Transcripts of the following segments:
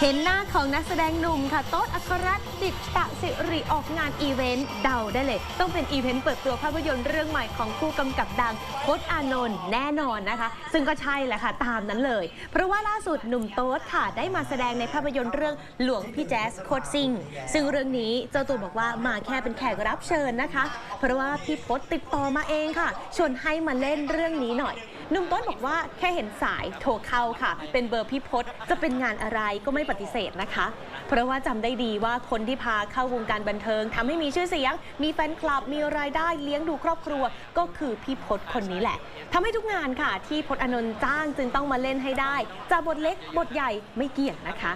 เห็นหน้าของนักแสดงหนุ่มค่ะ โต๊ดอัครรัตน์ดิตตะสิริออกงานอีเวนต์เดาได้เลย ต้องเป็นอีเวนต์เปิดตัวภาพยนตร์เรื่องใหม่ของผู้กำกับดังพจน์อานนท์แน่นอนนะคะ ซึ่งก็ใช่แหละค่ะ ตามนั้นเลย เพราะว่าล่าสุดหนุ่มโต๊ดค่ะได้มาแสดงในภาพยนตร์เรื่องหลวงพี่แจ๊สโคตรซิงซึ่งเรื่องนี้เจ้าตัวบอกว่ามาแค่เป็นแขกรับเชิญนะคะ เพราะว่าพี่พจน์ติดต่อมาเองค่ะชวนให้มาเล่นเรื่องนี้หน่อยหนุ่มต้นบอกว่าแค่เห็นสายโทรเข้าค่ะ เป็นเบอร์พี่พศจะเป็นงานอะไรก็ไม่ปฏิเสธนะคะ เพราะว่าจำได้ดีว่าคนที่พาเข้าวงการบันเทิงทำให้มีชื่อเสียง มีแฟนคลับมีรายได้เลี้ยงดูครอบครัว ก็คือพี่พศคนนี้แหละทำให้ทุกงานค่ะ ที่พศอนนท์จ้างจึงต้องมาเล่นให้ได้จะบทเล็กบทใหญ่ไม่เกี่ยงนะคะ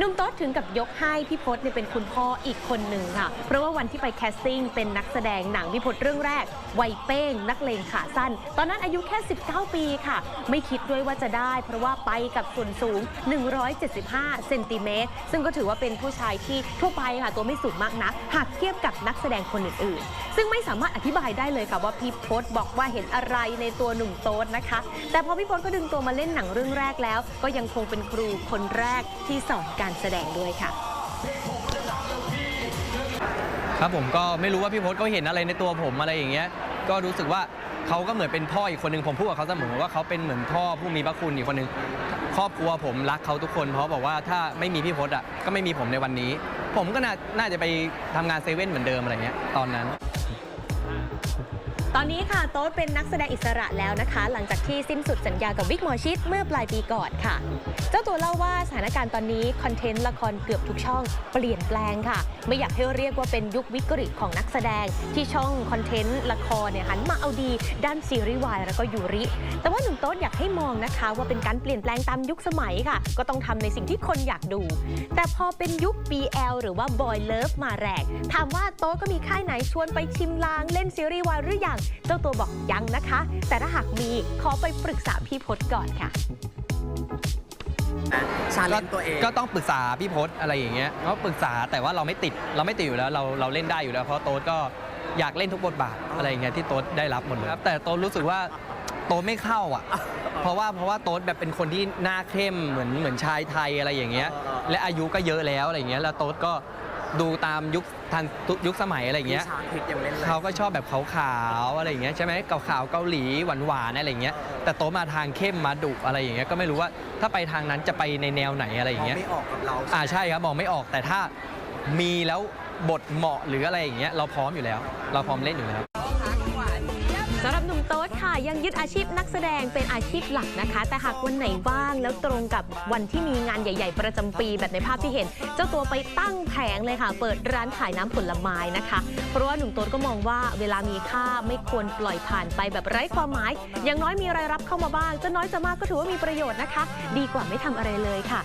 นุ่มโต๊ดถึงกับยกให้พี่พศเนี่ยเป็นคุณพ่ออีกคนหนึ่งค่ะ เพราะว่าวันที่ไปแคสติ้งเป็นนักแสดงหนังพี่พศเรื่องแรก วัยเป้ง นักเลงขาสั้น ตอนนั้นอายุแค่ 19 ปีค่ะ ไม่คิดด้วยว่าจะได้ เพราะว่าไปกับส่วนสูง 175 เซนติเมตร ซึ่งก็ถือว่าเป็นผู้ชายที่ทั่วไปค่ะ ตัวไม่สูงมากนะหากเทียบกับนักแสดงคนอื่นๆ ซึ่งไม่สามารถอธิบายได้เลยค่ะว่าพี่พศบอกว่าเห็นอะไรในตัวหนุ่มโต๊ดนะคะ แต่พอพี่พศก็ดึงตัวมาเล่นหนังเรื่องแรกแล้ว ก็ยังคงเป็นครูคนแรกที่สอนการแสดงด้วยค่ะ ครับผมก็ไม่รู้ว่าพี่พศเขาเห็นอะไรในตัวผมอะไรอย่างเงี้ยก็รู้สึกว่าเขาก็เหมือนเป็นพ่ออีกคนหนึ่งผมพูดกับเขาเสมอว่าเขาเป็นเหมือนพ่อผู้มีพระคุณอีกคนหนึ่งครอบครัวผมรักเขาทุกคน เพราะบอกว่าถ้าไม่มีพี่พศอะก็ไม่มีผมในวันนี้ ผมก็น่าน่าจะไปทำงานเซเว่นเหมือนเดิมอะไรเงี้ยตอนนั้น ตอนนี้ค่ะโต๊ดเป็นนักแสดงอิสระแล้วนะคะ หลังจากที่สิ้นสุดสัญญากับวิกหมอชิดเมื่อปลายปีก่อนค่ะ เจ้าตัวเล่าว่าสถานการณ์ตอนนี้คอนเทนต์ละครเกือบทุกช่องเปลี่ยนแปลงค่ะ ไม่อยากให้เรียกว่าเป็นยุควิกฤตของนักแสดงที่ช่องคอนเทนต์ละครเนี่ยหันมาเอาดีด้านซีรีส์วายแล้วก็ยูริ แต่ว่าหนุ่มโต๊ดอยากให้มองนะคะ ว่าเป็นการเปลี่ยนแปลงตามยุคสมัยค่ะ ก็ต้องทำในสิ่งที่คนอยากดู แต่พอเป็นยุค BL หรือว่า Boy Love มาแรงถามว่าโต๊ดก็มีค่ายไหนชวนไปชิมลางเล่นซีรีส์วายหรือยังเจ้าตัวบอกยังนะคะ แต่ถ้าหากมีขอไปปรึกษาพี่พศก่อนค่ะชาเลนจ์ตัวเองก็ต้องปรึกษาพี่พศอะไรอย่างเงี้ยก็ปรึกษาแต่ว่าเราไม่ติดเราไม่ติดอยู่แล้วเราเราเล่นได้อยู่แล้วเพราะโต๊ดก็อยากเล่นทุกบทบาทอะไรอย่างเงี้ยที่โต๊ดได้รับหมดเลยครับแต่โต๊ดรู้สึกว่าโต๊ดไม่เข้าอะ เพราะว่าเพราะว่าโต๊ดแบบเป็นคนที่หน้าเข้มเหมือนเหมือนชายไทยอะไรอย่างเงี้ยและอายุก็เยอะแล้วอะไรอย่างเงี้ยแล้วโต๊ดก็ ดูตามยุคทันยุคสมัยอะไรอย่างเงี้ย ชาคริสยังเล่นเลย เขาก็ชอบแบบขาวๆอะไรอย่างเงี้ยใช่ไหมขาวๆเกาหลีหวานๆอะไรอย่างเงี้ยแต่โตมาทางเข้มมาดุอะไรอย่างเงี้ยก็ไม่รู้ว่าถ้าไปทางนั้นจะไปในแนวไหนอะไรอย่างเงี้ยไม่ออกกับเราอ่าใช่ครับมองไม่ออกแต่ถ้ามีแล้วบทเหมาะหรืออะไรอย่างเงี้ยเราพร้อมอยู่แล้ว เราพร้อมเล่นอยู่แล้ว สำหรับหนุ่มโต๊ดค่ะ ยังยึดอาชีพนักแสดงเป็นอาชีพหลักนะคะ แต่หากวันไหนว่างแล้วตรงกับวันที่มีงานใหญ่ ๆ ประจำปีแบบในภาพที่เห็น เจ้าตัวไปตั้งแผงเลยค่ะ เปิดร้านขายน้ำผลไม้นะคะ เพราะว่าหนุ่มโต๊ดก็มองว่าเวลามีค่าไม่ควรปล่อยผ่านไปแบบไร้ความหมาย อย่างน้อยมีรายรับเข้ามาบ้างจะน้อยจะมากก็ถือว่ามีประโยชน์นะคะ ดีกว่าไม่ทำอะไรเลยค่ะ